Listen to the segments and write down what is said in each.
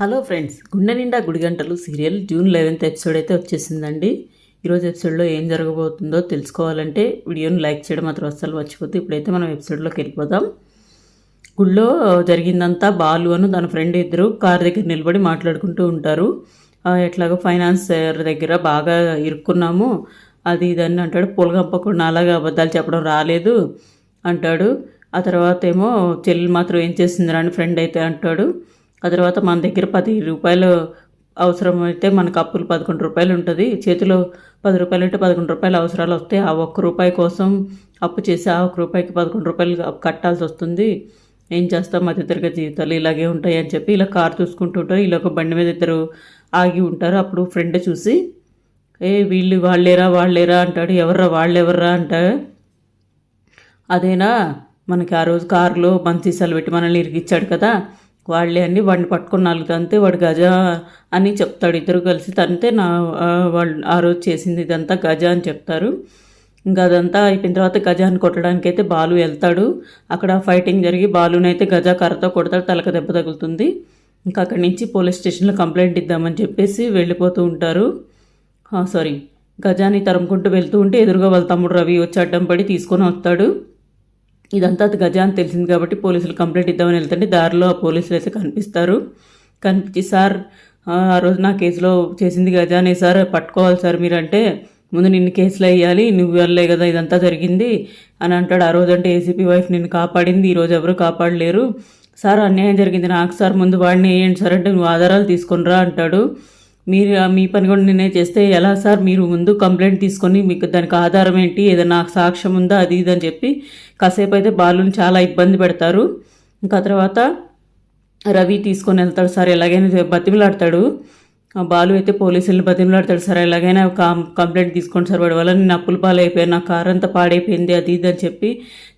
Hello friends Gunde Ninda Gudigantalu serial June eleventh episode అయితే వచ్చేసిందండి. ఈరోజు ఎపిసోడ్లో ఏం జరగబోతుందో తెలుసుకోవాలంటే వీడియోని లైక్ చేయడం మాత్రం అస్సలు మర్చిపోతే ఇప్పుడైతే మనం ఎపిసోడ్లోకి వెళ్ళిపోదాం. గుళ్ళో జరిగిందంతా బాలు అను తన ఫ్రెండ్ ఇద్దరు కార్ దగ్గర నిలబడి మాట్లాడుకుంటూ ఉంటారు. ఎట్లాగో ఫైనాన్స్ దగ్గర బాగా ఇరుక్కున్నాము. అది ఇది అని అంటాడు. పొలగంపకుండా అలాగే అబద్ధాలు చెప్పడం రాలేదు అంటాడు. ఆ తర్వాత ఏమో చెల్లి మాత్రం ఏం చేసిందిరా అని ఫ్రెండ్ అయితే అంటాడు. ఆ తర్వాత మన దగ్గర పది రూపాయలు అవసరమైతే మనకు అప్పులు పదకొండు రూపాయలు ఉంటుంది. చేతిలో పది రూపాయలు ఉంటే పదకొండు రూపాయలు అవసరాలు వస్తాయి. ఆ ఒక్క రూపాయి కోసం అప్పు చేసి ఆ ఒక్క రూపాయికి పదకొండు రూపాయలు కట్టాల్సి వస్తుంది. ఏం చేస్తాం? మధ్యతరగతి జీవితాలు ఇలాగే ఉంటాయి అని చెప్పి ఇలా కారు చూసుకుంటూ ఉంటారు. ఇలా ఒక బండి మీద ఇద్దరు ఆగి ఉంటారు. అప్పుడు ఫ్రెండ్ చూసి ఏ వీళ్ళు వాళ్ళేరా వాళ్ళేరా అంటాడు. ఎవర్రా వాళ్ళు ఎవర్రా అంటాడు అదేనా? మనకి ఆ రోజు కారులో మంచి సీసాలు పెట్టి మనల్ని ఇరిగిచ్చాడు కదా. వాళ్ళే అని వాడిని పట్టుకొని నాలుగు తంతే వాడు గజ అని చెప్తాడు. ఇద్దరు కలిసి తంతే నా వాళ్ళు ఆ రోజు చేసింది ఇదంతా గజ అని చెప్తారు. ఇంకా అదంతా అయిపోయిన తర్వాత గజాన్ని కొట్టడానికి అయితే బాలు వెళ్తాడు. అక్కడ ఫైటింగ్ జరిగి బాలునైతే గజా కర్రతో కొడతాడు. తలక దెబ్బ తగులుతుంది. ఇంకా అక్కడి నుంచి పోలీస్ స్టేషన్లో కంప్లైంట్ ఇద్దామని చెప్పేసి వెళ్ళిపోతూ ఉంటారు. సారీ. గజాని తరుముకుంటూ వెళ్తూ ఉంటే ఎదురుగా వాళ్ళ తమ్ముడు రవి వచ్చి అడ్డం పడి తీసుకొని వస్తాడు. ఇదంతా అది గజా అని తెలిసింది కాబట్టి పోలీసులు కంప్లైంట్ ఇద్దామని వెళ్తుంటే దారిలో ఆ పోలీసులు అయితే కనిపిస్తారు. కనిపించి సార్ ఆ రోజు నా కేసులో చేసింది గజానే సార్ పట్టుకోవాలి సార్ మీరంటే ముందు నిన్ను కేసులో వేయాలి నువ్వు వెళ్ళే కదా ఇదంతా జరిగింది అని అంటాడు. ఆ రోజు అంటే ఏసీపీ వైఫ్ నిన్ను కాపాడింది ఈరోజు ఎవరు కాపాడలేరు. సార్ అన్యాయం జరిగింది నాకు సార్ ముందు వాడిని వేయండి సార్ అంటే నువ్వు ఆధారాలు తీసుకొనిరా అంటాడు. మీరు మీ పని కూడా నేనే చేస్తే ఎలా సార్? మీరు ముందు కంప్లైంట్ తీసుకొని మీకు దానికి ఆధారం ఏంటి? ఏదైనా సాక్ష్యం ఉందా? అది ఇది అని చెప్పి కాసేపు అయితే బాలుని చాలా ఇబ్బంది పెడతారు. ఇంకా తర్వాత రవి తీసుకొని వెళ్తాడు సార్ ఎలాగైనా బతిమలాడతాడు. ఆ బాలు అయితే పోలీసులను బతిమలాడతాడు సార్ ఎలాగైనా కంప్లైంట్ తీసుకోండి సార్ వాడి వల్ల నేను అప్పులు పాలైపోయాను నా కార్ అంతా పాడైపోయింది అది ఇది అని చెప్పి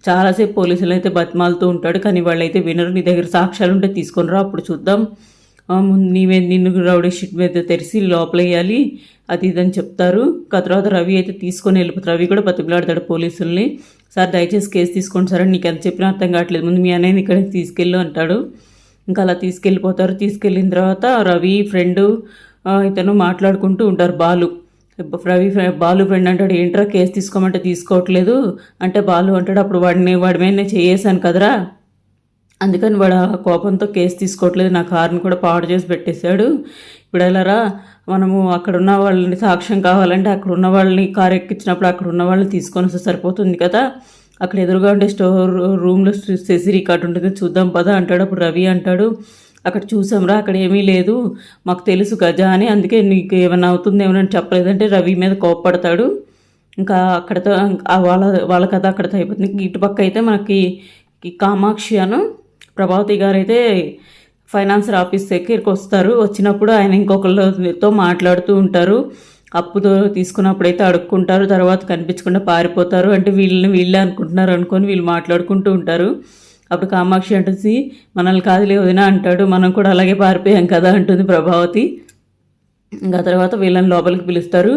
చాలాసేపు పోలీసులు అయితే బతిమాలుతూ ఉంటాడు. కానీ వాళ్ళైతే వినరు నీ దగ్గర సాక్ష్యాలు ఉంటే తీసుకొని రా అప్పుడు చూద్దాం. నీవే నిన్ను రౌడీ షీట్ మీద తెరిచి లోపలేయాలి. అది ఇదని చెప్తారు. ఆ తర్వాత రవి అయితే తీసుకొని వెళ్ళిపోతారు రవి కూడా బతిమలాడతాడు పోలీసుల్ని. సార్ దయచేసి కేసు తీసుకోండి సార్. నీకు ఎంత చెప్పినా అర్థం కావట్లేదు. ముందు మీ అన్నయ్యని ఇక్కడికి తీసుకెళ్ళు అంటాడు. ఇంకా అలా తీసుకెళ్ళిపోతారు. తీసుకెళ్ళిన తర్వాత రవి ఫ్రెండ్ ఇతను మాట్లాడుకుంటూ ఉంటారు. బాలు. రవి బాలు ఫ్రెండ్ అంటాడు ఏంట్రా కేసు తీసుకోమంటే తీసుకోవట్లేదు? అంటే బాలు అంటాడు అప్పుడు వాడిని వాడి మీద చేసాను కదరా. అందుకని వాడు ఆ కోపంతో కేసు తీసుకోవట్లేదు. నా కారుని కూడా పాడు చేసి పెట్టేశాడు. ఇప్పుడు ఎలారా? మనము అక్కడ ఉన్న వాళ్ళని సాక్ష్యం కావాలంటే అక్కడ ఉన్న వాళ్ళని కారు ఎక్కించినప్పుడు అక్కడ ఉన్న వాళ్ళని తీసుకొని వస్తే సరిపోతుంది కదా. అక్కడ ఎదురుగా ఉండే స్టోర్ రూమ్లో సెసి రికార్డు ఉంటుంది. చూద్దాం పదా అంటాడు. అప్పుడు రవి అంటాడు అక్కడ చూసాంరా అక్కడ ఏమీ లేదు. మాకు తెలుసు గజ అని. అందుకే నీకు ఏమైనా అవుతుంది ఏమైనా చెప్పలేదంటే రవి మీద కోప్పడతాడు. ఇంకా అక్కడతో ఆ వాళ్ళ వాళ్ళ కథ అక్కడతో అయిపోతుంది. ఇటు ఇటుపక్క అయితే మనకి కామాక్షి అను ప్రభావతి గారు అయితే ఫైనాన్సర్ ఆఫీస్ దగ్గరికి వస్తారు. వచ్చినప్పుడు ఆయన ఇంకొకరితో మాట్లాడుతూ ఉంటారు. అప్పుతో తీసుకున్నప్పుడైతే అడుక్కుంటారు. తర్వాత కనిపించకుండా పారిపోతారు. అంటే వీళ్ళని వీళ్ళే అనుకుంటున్నారు అనుకొని వీళ్ళు మాట్లాడుకుంటూ ఉంటారు. అప్పుడు కామాక్షి అంటుంది మనల్ని కాదులే వదినా అంటాడు. మనం కూడా అలాగే పారిపోయాం కదా అంటుంది ప్రభావతి. ఇంకా తర్వాత వీళ్ళని లోపలికి పిలుస్తారు.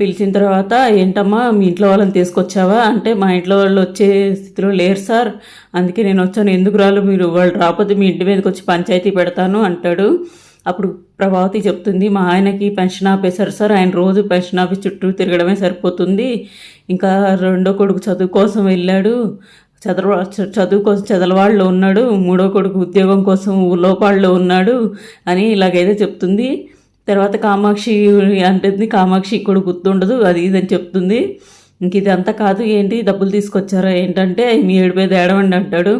పిలిచిన తర్వాత ఏంటమ్మా మీ ఇంట్లో వాళ్ళని తీసుకొచ్చావా? అంటే మా ఇంట్లో వాళ్ళు వచ్చే స్థితిలో లేరు సార్. అందుకే నేను వచ్చాను. ఎందుకు రాలు మీరు వాళ్ళు రాకపోతే మీ ఇంటి మీదకి వచ్చి పంచాయతీ పెడతాను అంటాడు. అప్పుడు ప్రభావతి చెప్తుంది మా ఆయనకి పెన్షన్ ఆపేశారు సార్. ఆయన రోజు పెన్షన్ ఆఫీస్ చుట్టూ తిరగడమే సరిపోతుంది. ఇంకా రెండో కొడుకు చదువు కోసం వెళ్ళాడు. చదవ చదువు కోసం చదలవాళ్ళు ఉన్నాడు. మూడో కొడుకు ఉద్యోగం కోసం లోపాళ్ళు ఉన్నాడు అని ఇలాగైతే చెప్తుంది. తర్వాత కామాక్షి అంటుంది కామాక్షి ఇక్కడ గుర్తుండదు అది ఇది అని చెప్తుంది. ఇంక ఇదంతా కాదు ఏంటి డబ్బులు తీసుకొచ్చారా? ఏంటంటే మీ ఏడు మీద ఏడవండి అంటాడు.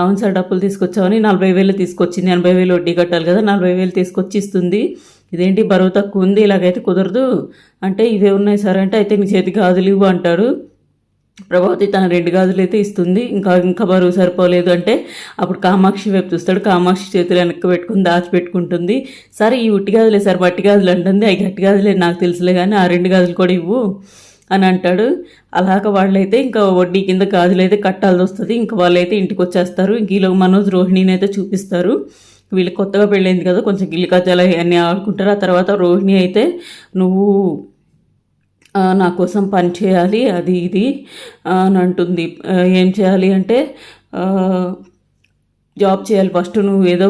అవును సార్ డబ్బులు తీసుకొచ్చామని నలభై వేలు తీసుకొచ్చింది ఎనభై వేలు వడ్డీ కట్టాలి కదా నలభై వేలు తీసుకొచ్చి ఇస్తుంది. ఇదేంటి బరువు తక్కువ ఉంది ఇలాగైతే కుదరదు. అంటే ఇవే ఉన్నాయి సార్ అంటే అయితే నీ చేతికి గాజులు ఇవ్వు అంటాడు. ప్రభావతి తన రెండు గాజులు అయితే ఇస్తుంది. ఇంకా ఇంకా బరువు సరిపోలేదు అంటే అప్పుడు కామాక్షి వైపు చూస్తాడు. కామాక్షి చేతులు వెనక్కి పెట్టుకుని దాచిపెట్టుకుంటుంది. సరే ఈ ఉట్టి గాజులే సార్ మట్టి గాజులు అంటుంది. అవి గట్టి గాజులే నాకు తెలుసులే కానీ ఆ రెండు గాజులు కూడా ఇవ్వు అని అంటాడు. అలాగ వాళ్ళైతే ఇంకా వడ్డీ కింద గాజులు అయితే కట్టాల్సి వస్తుంది. ఇంకా వాళ్ళైతే ఇంటికి వచ్చేస్తారు. ఇంక ఈలో మనోజ్ రోహిణిని అయితే చూపిస్తారు. వీళ్ళు కొత్తగా పెళ్ళైంది కదా కొంచెం గిల్లి కజ్జాలు అన్నీ ఆడుకుంటారు. ఆ తర్వాత రోహిణి అయితే నువ్వు నా కోసం పని చేయాలి అది ఇది అని అంటుంది. ఏం చేయాలి అంటే జాబ్ చేయాలి. ఫస్ట్ నువ్వు ఏదో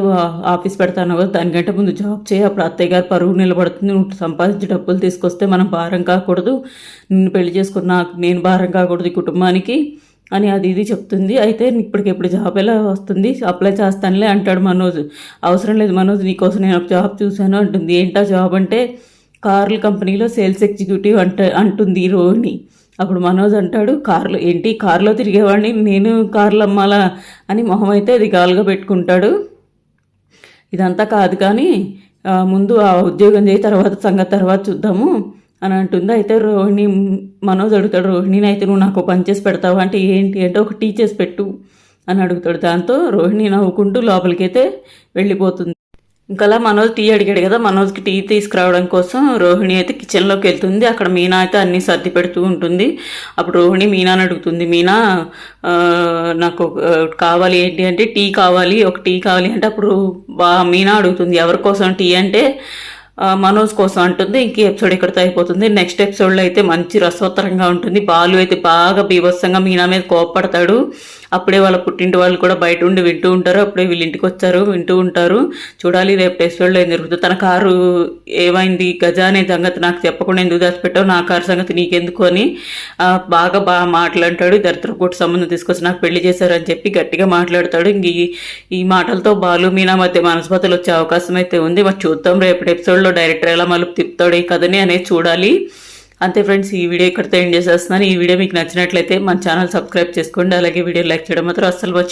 ఆఫీస్ పెడతాను కదా దానికంటే ముందు జాబ్ చేయి. అప్పుడు అత్తయ్య గారు పరువు నిలబడుతుంది. నువ్వు సంపాదించి డబ్బులు తీసుకొస్తే మనం భారం కాకూడదు. నిన్ను పెళ్ళి చేసుకున్న నాకు నేను భారం కాకూడదు ఈ కుటుంబానికి అని అది ఇది చెప్తుంది. అయితే ఇప్పటికెప్పుడు జాబ్ ఎలా వస్తుంది? అప్లై చేస్తానులే అంటాడు మనోజ్. అవసరం లేదు మనోజ్ నీకోసం నేను ఒక జాబ్ చూశాను అంటుంది. ఏంటా జాబ్ అంటే కార్ల కంపెనీలో సేల్స్ ఎగ్జిక్యూటివ్ అంట అంటుంది రోహిణి. అప్పుడు మనోజ్ అంటాడు కార్లో ఏంటి? కారులో తిరిగేవాడిని? నేను కార్లు అమ్మాలా? అని మొహం అయితే అది గాలుగా పెట్టుకుంటాడు. ఇదంతా కాదు కానీ ముందు ఆ ఉద్యోగం చేయి తర్వాత సంగతి తర్వాత చూద్దాము అని అంటుంది. అయితే రోహిణి మనోజ్ అడుగుతాడు రోహిణిని అయితే నువ్వు నాకు పని చేసి పెడతావా? అంటే ఏంటి? అంటే ఒక టీ చేసి పెట్టు అని అడుగుతాడు. దాంతో రోహిణి నవ్వుకుంటూ లోపలికైతే వెళ్ళిపోతుంది. అలా మనోజ్ టీ అడిగాడు కదా మనోజ్కి టీ తీసుకురావడం కోసం రోహిణి అయితే కిచెన్లోకి వెళ్తుంది. అక్కడ మీనా అయితే అన్నీ సర్ది పెడుతూ ఉంటుంది. అప్పుడు రోహిణి మీనాని అడుగుతుంది మీనా నాకు కావాలి ఏంటి అంటే టీ కావాలి ఒక టీ కావాలి అంటే అప్పుడు మీనా అడుగుతుంది ఎవరి కోసం టీ? అంటే మనోజ్ కోసం అంటుంది. ఇంక ఎపిసోడ్ ఇక్కడితో అయిపోతుంది? నెక్స్ట్ ఎపిసోడ్లో అయితే మంచి రసోత్తరంగా ఉంటుంది. బాలు అయితే బాగా బీభత్సంగా మీనా మీద కోపడతాడు. అప్పుడే వాళ్ళ పుట్టింటి వాళ్ళు కూడా బయట ఉండి వింటూ ఉంటారు. అప్పుడే వీళ్ళ ఇంటికి వచ్చారు వింటూ ఉంటారు. చూడాలి రేపు ఎపిసోడ్లో ఏం జరుగుతుంది. తన కారు ఏమైంది? గజ అనే సంగతి నాకు చెప్పకుండా ఎందుకు దాచిపెట్టావు? నా కారు సంగతి నీకెందుకు అని బాగా బాగా మాట్లాడతాడు. దరిద్ర సంబంధం తీసుకొచ్చి నాకు పెళ్ళి చేశారని చెప్పి గట్టిగా మాట్లాడతాడు. ఇంక ఈ ఈ మాటలతో బాలు మీనా మధ్య మనస్పతలు వచ్చే అవకాశం అయితే ఉంది. మరి చూద్దాం రేపటి ఎపిసోడ్లో డైరెక్టర్ ఎలా మలుపు తిప్పుతాడు ఈ కథని అనేది చూడాలి. అంతే ఫ్రెండ్స్ ఈ వీడియో ఇక్కడితో ఎండ్ చేసేస్తున్నాను. ఈ వీడియో మీకు నచ్చినట్లయితే మన ఛానల్ సబ్స్క్రైబ్ చేసుకోండి. అలాగే వీడియో లైక్ చేయడం మాత్రం అస్సలు మర్చిపో